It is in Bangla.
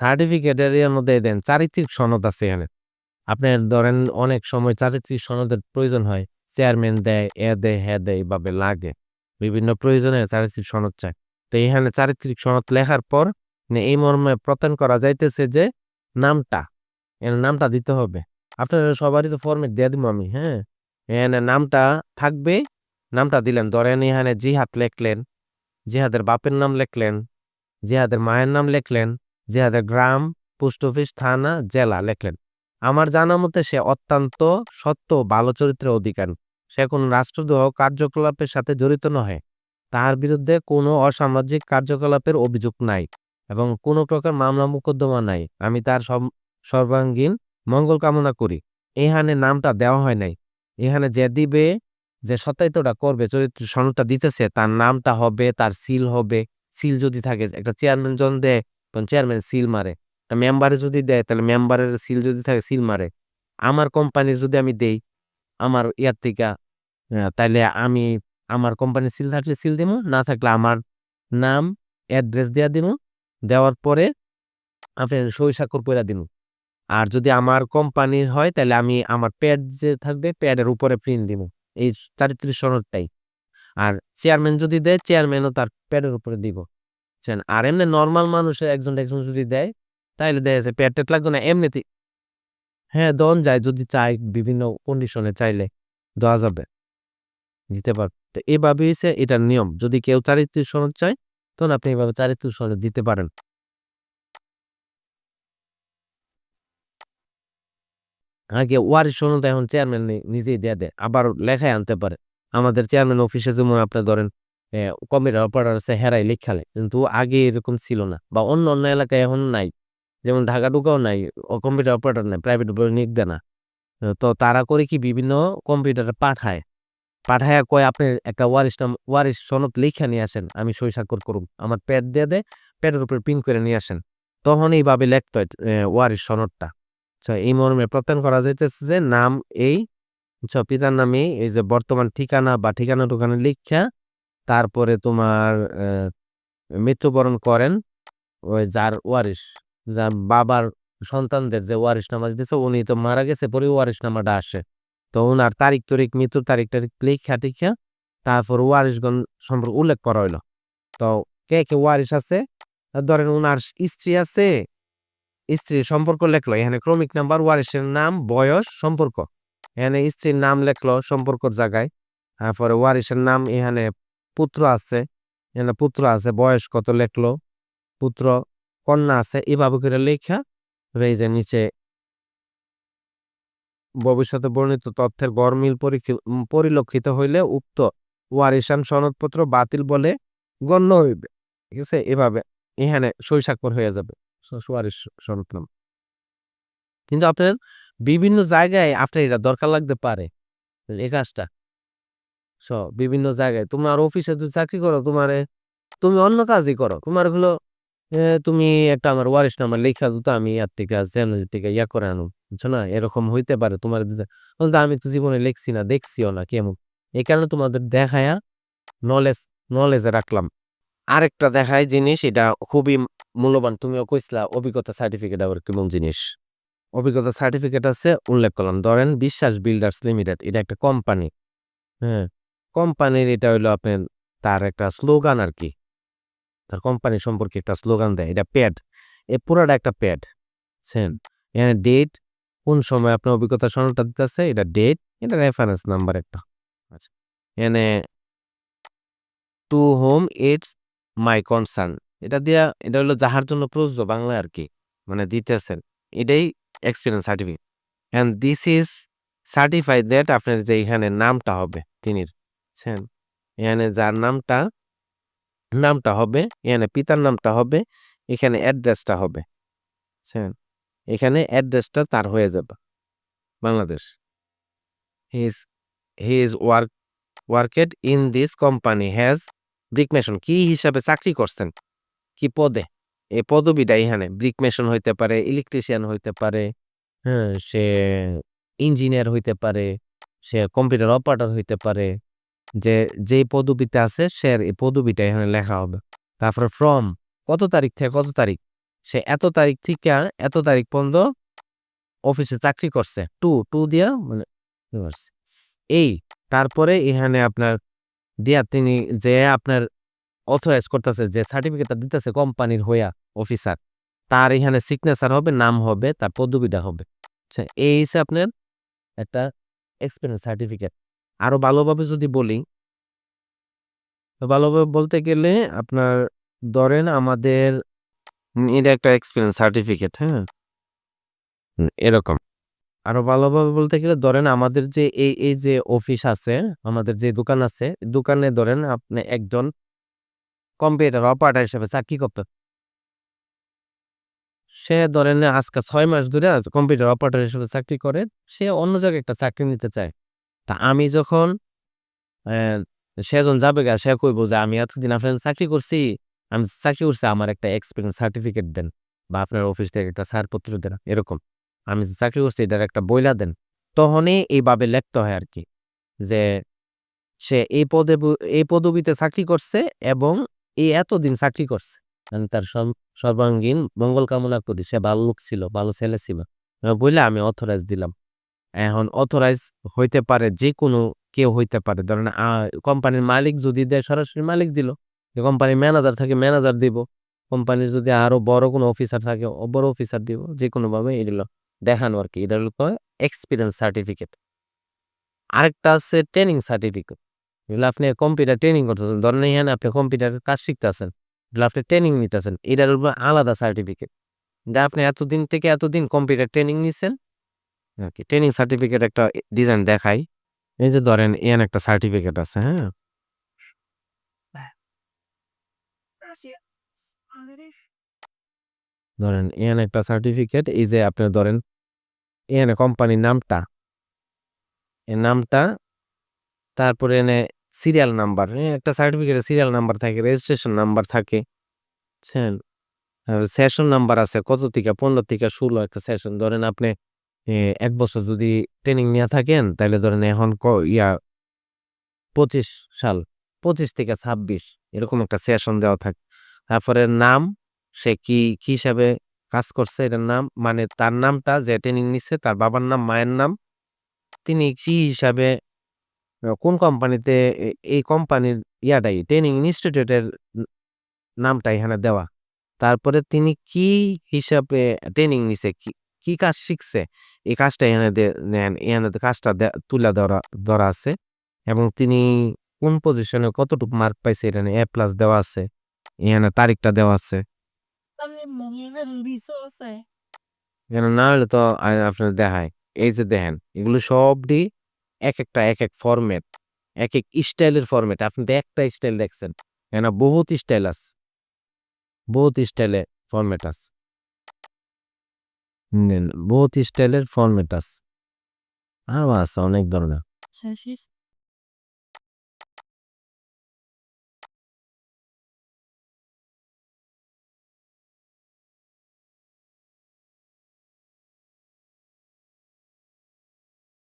সার্টিফিকেটের ইয়ের মধ্যে দেন, চারিত্রিক সনদ আছে এখানে। আপনার ধরেন অনেক সময় চারিত্রিক সনদের প্রয়োজন হয়। চেয়ারম্যান দেয়, এ দেয় হ্যাঁ দেয় এইভাবে লাগে। বিভিন্ন প্রয়োজনে চারিত্রিক সনদ চায়। তো এখানে চারিত্রিক সনদ লেখার পর এই মর্মে প্রত্যয়ন করা যাইতেছে যে নামটা, এর নামটা দিতে হবে। আপনার সবারই তো ফর্মেট দিয়ে দিব আমি হ্যাঁ? এখানে নামটা থাকবে, নামটা দিলেন। ধরেন এখানে জিহাদ লেখলেন, জিহাদের বাপের নাম লেখলেন, জিহাদের মায়ের নাম লেখলেন জিহাদের গ্রাম, পোস্ট অফিস, থানা, জেলা লেখলেন আমার জানা মতে সে অত্যন্ত সত্য ভালো চরিত্রের অধিকারী। সে কোনো রাষ্ট্রদ্রোহ কার্যকলাপের সাথে জড়িত নহে। তাহার বিরুদ্ধে কোনো অসামাজিক কার্যকলাপের অভিযোগ নাই এবং কোনো প্রকার মামলা মোকদ্দমা নাই। আমি তার সর্বাঙ্গীন মঙ্গল কামনা করি। এহানে নামটা দেওয়া হয় নাই। এখানে যে দিবে, যে সত্যায়িতটা করবে চরিত্র সনদটা দিতেছে, তার নামটা হবে, তার সিল হবে। সিল যদি থাকে, একটা চেয়ারম্যান জন দেয় তখন চেয়ারম্যান সিল মারে। মেম্বারে যদি দেয়, তাহলে মেম্বারের সিল যদি থাকে সিল মারে। আমার কোম্পানির যদি আমি দেই, আমার ইয়ার থেকে তাইলে আমি আমার কোম্পানির সিল থাকলে সিল দিব না থাকলে আমার নাম অ্যাড্রেস দেওয়া দিব দেওয়ার পরে আপনি সই স্বাক্ষর করে দিন আর যদি আমার কোম্পানির হয় তাহলে আমি আমার প্যাড যে থাকবে প্যাডের উপরে প্রিন্ট দিব এই চারিত্রিক সনদটাই। আর চেয়ারম্যান যদি দেয় চেয়ারম্যানও তার প্যাডের উপরে দিব। বুঝছেন? আর এমনি নর্মাল মানুষের একজন একজন যদি দেয় তাহলে দেখা যাচ্ছে প্যাড ট্যাড লাগবে না, এমনিতে। হ্যাঁ দন যায় যদি চাই, বিভিন্ন কন্ডিশনে চাইলে দেওয়া যাবে। দিতে পার, তো এইভাবে হচ্ছে এটার নিয়ম। যদি কেউ চারিত্রিক সনদ চায়, তখন আপনি এইভাবে চারিত্রিক সনদ দিতে পারেন। আগে ওয়ারিশ সনদ এখন চেয়ারম্যান নিজেই দেয়া দেয়, আবার লেখায় আনতে পারে। আমাদের চেয়ারম্যান অফিসে যেমন আপনার ধরেন কম্পিউটার অপারেটর আছে, হেরাই লেখালে কিন্তু আগে এরকম ছিল না বা অন্য অন্য এলাকায় এখন নাই। যেমন ঢাকা ঢুকাও নাই কম্পিউটার অপারেটর নাই প্রাইভেট নিক দেয় না। তো তারা করে কি বিভিন্ন কম্পিউটারে পাঠায়। পাঠায় কয়, আপনি একটা ওয়ারিশ ওয়ারিশ সনদ লিখে নিয়ে আসেন, আমি সই স্বাক্ষর করুন আমার প্যাড দিয়ে দেয় প্যাডের উপরে প্রিন্ট করে নিয়ে আসেন। তখন এইভাবে লেখত হয় ওয়ারিশ সনদটা। আচ্ছা এই মর্মে প্রত্যয়ন করা যাইতেছে যে, নাম এই পিতার নামে এই যে বর্তমান ঠিকানা বা ঠিকানা টুকানা লিখা তারপরে তোমার মৃত্যুবরণ করেন ওই যার ওয়ারিশ, যার বাবার সন্তানদের যে ওয়ারিশ নামা দিতেছে, উনি তো মারা গেছে পরে ওয়ারিশ নামাটা আসে। তো ওনার তারিখ তরিখ, মৃত্যুর তারিখ টারিখ লিখা টিখা তারপর ওয়ারিশগণ সম্পর্কে উল্লেখ করা হইল। তো কে কে ওয়ারিশ আছে? ধরেন ওনার স্ত্রী আছে স্ত্রীর সম্পর্ক লেখলো, এখানে ক্রমিক নাম্বার, ওয়ারিশের নাম, বয়স, সম্পর্ক। এখানে স্ত্রীর নাম লেখলো, সম্পর্কর জায়গায়। তারপরে ওয়ারিশের নাম, এখানে পুত্র আছে পুত্র আছে, বয়স কত লেখলো? পুত্র, কন্যা আছে, এভাবে করে লেখা এই যে নিচে। ভবিষ্যতে বর্ণিত তথ্যের গরমিল পরিলক্ষিত হইলে উক্ত ওয়ারিশান সনদপত্র বাতিল বলে গণ্য হইবে। ঠিক আছে? এভাবে, এখানে স্বাক্ষর হয়ে যাবে, স- ওয়ারিশ সনদ কিন্তু আপনার বিভিন্ন জায়গায় আপনার এটা দরকার লাগতে পারে, এই কাজটা। স বিভিন্ন জায়গায়। তোমার অফিসে তুমি চাকরি করো, তোমারে, তুমি অন্য কাজই করো। তোমার হলো তুমি একটা আমার ওয়ারিশ নাম্বার লেখা দিতো আমি ইয়ার থেকে চ্যানেল থেকে ইয়া করে আনো, বুঝছ না? এরকম হইতে পারে তোমার আমি তো জীবনে লিখছি না, দেখছিও না কেমন। এই কারণে তোমাদের দেখায়া নলেজ নলেজে রাখলাম। আরেকটা দেখায় জিনিস, এটা খুবই মূল্যবান, তুমিও কইসলা অভিজ্ঞতা সার্টিফিকেট আবার কেমন জিনিস? অভিজ্ঞতা সার্টিফিকেট আছে, উল্লেখ করলাম। ধরেন, বিশ্বাস বিল্ডার্স লিমিটেড, এটা একটা কোম্পানি হ্যাঁ। কোম্পানির এটা হইল আপনার তার একটা স্লোগান আর কি তার কোম্পানি সম্পর্কে একটা স্লোগান দেয়, এটা প্যাড। এ পুরাটা একটা প্যাড সেন এখানে ডেট কোন সময় আপনার অভিজ্ঞতা সনদটা দিতেছে, এটা ডেট এটা রেফারেন্স নাম্বার একটা আচ্ছা। এখানে to whom it's my concern এটা দিয়া, এটা হলো যাহার জন্য প্রযোজ্য বাংলায় আর কি মানে দিতেছেন, এটাই experience certificate and this is certified that আপনার যে এখানে নামটা হবে, তিনির। বুঝছেন? এখানে যার নামটা নামটা হবে, এখানে পিতার নামটা হবে, এখানে অ্যাড্রেসটা হবে, বুঝছেন? এখানে অ্যাড্রেসটা তার হয়ে যাবে, Bangladesh. His his work worked in this company has brick mason কি হিসাবে চাকরি করছেন? কি পদে? এই পদবিটা এখানে ব্রিক মেশন হইতে পারে ইলেকট্রিশিয়ান হইতে পারে হ্যাঁ সে ইঞ্জিনিয়ার হইতে পারে, সে কম্পিউটার অপারেটর হইতে পারে যে যেই পদবিতে আছে, সে এই পদবিটা এখানে লেখা হবে। তারপরে ফ্রম কত তারিখ থেকে কত তারিখ? সে এত তারিখ থেকে এত তারিখ পর্যন্ত অফিসে চাকরি করছে। টু টু দিয়া মানে এই, তারপরে এখানে আপনার দিয়া তিনি যে আপনার অথরাইজ করতেছে, যে সার্টিফিকেটটা দিতেছে কোম্পানির হইয়া অফিসার তার এখানে সিগনেচার হবে, নাম হবে, তার পদবিটা হবে। আচ্ছা এই হচ্ছে আপনার একটা এক্সপিরিয়েন্স সার্টিফিকেট আরও ভালোভাবে যদি বলি ভালোভাবে বলতে গেলে আপনার ধরেন আমাদের এটা একটা এক্সপিরিয়েন্স সার্টিফিকেট হ্যাঁ? এরকম। আরও ভালোভাবে বলতে গেলে ধরেন আমাদের যে এই এই যে অফিস আছে আমাদের যে দোকান আছে দোকানে ধরেন আপনি একজন কম্পিউটার অপারেটর হিসেবে চাকরি করতে। সে ধরেন আজকে ছয় মাস ধরে কম্পিউটার অপারেটর হিসেবে চাকরি করে সে অন্য জায়গায় একটা চাকরি নিতে চায়। তা আমি যখন আহ, সে যখন যাবে গা সে কইব যে আমি এতদিন আপনার চাকরি করছি আমি চাকরি করছি আমার একটা এক্সপিরিয়েন্স সার্টিফিকেট দেন বা আপনার অফিস থেকে একটা ছাড়পত্র দেন এরকম। আমি চাকরি করছি এটার একটা বইলা দেন। তখনই এইভাবে লিখতে হয় আর কি যে সে এই পদে এই পদবিতে চাকরি করছে এবং এই এতদিন চাকরি করছে। আমি তার সর্বাঙ্গীন মঙ্গল কামনা করি। সে ভালো লোক ছিল ভালো ছেলে ছিল। বললে আমি অথরাইজ দিলাম। এখন অথরাইজ হইতে পারে যে কোনো কেউ হইতে পারে। ধরেন কোম্পানির মালিক যদি দেয়, সরাসরি মালিক দিল কোম্পানির ম্যানেজার থাকে ম্যানেজার দিব। কোম্পানির যদি আরও বড় কোনো অফিসার থাকে, বড় অফিসার দিব যে কোনোভাবে এগুলো দেখানো আর কি। এটা হলো এক্সপিরিয়েন্স সার্টিফিকেট আরেকটা আছে ট্রেনিং সার্টিফিকেট এগুলো আপনি কম্পিউটার ট্রেনিং করতেছেন। ধরেন, এখানে আপনি কম্পিউটারের কাজ শিখতেছেন, এগুলো আপনি ট্রেনিং নিতেছেন। এটার উপর আলাদা সার্টিফিকেট যা আপনি এতদিন থেকে এতদিন কম্পিউটার ট্রেনিং নিছেন ওকে ট্রেনিং সার্টিফিকেট একটা ডিজাইন দেখাই। এই যে ধরেন এন একটা সার্টিফিকেট আছে হ্যাঁ? ধরেন এন একটা সার্টিফিকেট এই যে আপনি ধরেন এন কোম্পানির নামটা। এর নামটা, তারপরে এনে সিরিয়াল নাম্বার একটা সার্টিফিকেটে সিরিয়াল নাম্বার থাকে রেজিস্ট্রেশন নাম্বার থাকে সেশন নাম্বার আছে, কত থেকে, পনেরো থেকে ষোলো একটা সেশন ধরেন আপনি এক বছর যদি ট্রেনিং নিয়ে থাকেন তাহলে ধরেন এখন ইয়া পঁচিশ সাল, পঁচিশ থেকে ছাব্বিশ, এরকম একটা সেশন দেওয়া থাকে। তারপরে নাম, সে কি কি হিসাবে কাজ করছে, এটার নাম মানে তার নামটা, যে ট্রেনিং নিচ্ছে তার বাবার নাম, মায়ের নাম, তিনি কি হিসাবে কোন কোম্পানিতে এই কোম্পানির ইয়াটাই ট্রেনিং ইনস্টিটিউটের নামটা এখানে দেওয়া। তারপরে তিনি কি হিসাবে ট্রেনিং নিছে কি কাজ শিখছে? এই কাজটা নেন তো কাজটা তুলে ধরা ধরা আছে। এবং তিনি কোন পজিশনে কতটুকু মার্ক পাইছে এখানে এ প্লাস দেওয়া আছে। এখানে তারিখটা দেওয়া আছে। এখানে না হলে তো আপনার দেখায়। এই যে দেখেন এগুলো সবটি এক একটা এক এক ফরম্যাট এক এক স্টাইলের ফরম্যাট আপনি তো একটা স্টাইল দেখছেন। এখানে বহুত স্টাইল আছে। বহুত স্টাইলে ফরম্যাট আছে। বহুত স্টাইলের ফরম্যাট আছে আর আছে অনেক ধরনের